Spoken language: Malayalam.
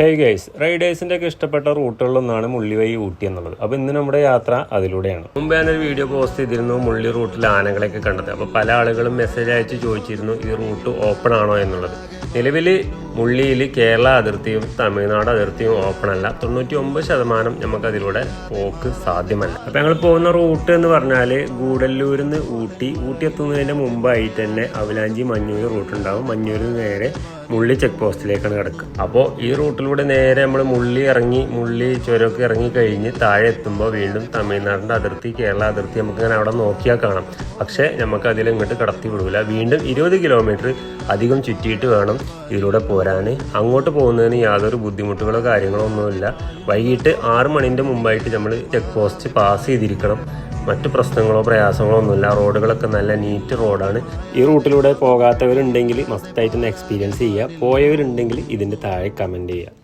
ഹേ ഗൈസ് റൈഡേഴ്സിന്റെ ഒക്കെ ഇഷ്ടപ്പെട്ട റൂട്ടുകളിലൊന്നാണ് മുള്ളി വഴി ഊട്ടി എന്നുള്ളത്. അപ്പോൾ ഇന്ന് നമ്മുടെ യാത്ര അതിലൂടെയാണ്. മുമ്പ് ഞാനൊരു വീഡിയോ പോസ്റ്റ് ചെയ്തിരുന്നു മുള്ളി റൂട്ടിൽ ആനകളെയൊക്കെ കണ്ടത്. അപ്പോൾ പല ആളുകളും മെസ്സേജ് അയച്ച് ചോദിച്ചിരുന്നു ഈ റൂട്ട് ഓപ്പൺ ആണോ എന്നുള്ളത്? നിലവിൽ മുള്ളിയിൽ കേരള അതിർത്തിയും തമിഴ്നാട് അതിർത്തിയും ഓപ്പൺ അല്ല. തൊണ്ണൂറ്റി ഒമ്പത് ശതമാനം നമുക്കതിലൂടെ പോക്ക് സാധ്യമല്ല. അപ്പോൾ ഞങ്ങൾ പോകുന്ന റൂട്ട് എന്ന് പറഞ്ഞാൽ ഗൂഡല്ലൂരിൽ നിന്ന് ഊട്ടി. ഊട്ടി എത്തുന്നതിന്റെ മുമ്പായി തന്നെ അവലാഞ്ചി മഞ്ഞൂർ റൂട്ട് ഉണ്ടാവും മഞ്ഞൂരിൽ നിന്ന് നേരെ മുള്ളി ചെക്ക് പോസ്റ്റിലേക്കാണ് കിടക്കുക. അപ്പോൾ ഈ റൂട്ടിലൂടെ നേരെ നമ്മൾ മുള്ളി ഇറങ്ങി മുള്ളി ചുരമൊക്കെ ഇറങ്ങി കഴിഞ്ഞ് താഴെ എത്തുമ്പോൾ വീണ്ടും തമിഴ്നാടിന്റെ അതിർത്തി കേരള അതിർത്തി നമുക്ക് ഇങ്ങനെ അവിടെ നോക്കിയാൽ കാണാം. പക്ഷേ നമുക്ക് അതിൽ ഇങ്ങോട്ട് കടത്തി വിടൂല. വീണ്ടും ഇരുപത് കിലോമീറ്റർ അധികം ചുറ്റിയിട്ട് വേണം ഇതിലൂടെ പോരാൻ അങ്ങോട്ട് പോകുന്നതിന് യാതൊരു ബുദ്ധിമുട്ടുകളോ കാര്യങ്ങളോ ഒന്നുമില്ല. വൈകിട്ട് ആറ് മണിന്റെ മുമ്പായിട്ട് നമ്മൾ ചെക്ക് പോസ്റ്റ് പാസ് ചെയ്തിരിക്കണം. മറ്റു പ്രശ്നങ്ങളോ പ്രയാസങ്ങളോ ഒന്നുമില്ല. റോഡുകളൊക്കെ നല്ല നീറ്റ് റോഡാണ്. ഈ റൂട്ടിലൂടെ പോകാത്തവരുണ്ടെങ്കിൽ മസ്റ്റായിട്ട് ഒന്ന് എക്സ്പീരിയൻസ് ചെയ്യുക. പോയവരുണ്ടെങ്കിൽ ഇതിന്റെ താഴെ കമന്റ് ചെയ്യുക.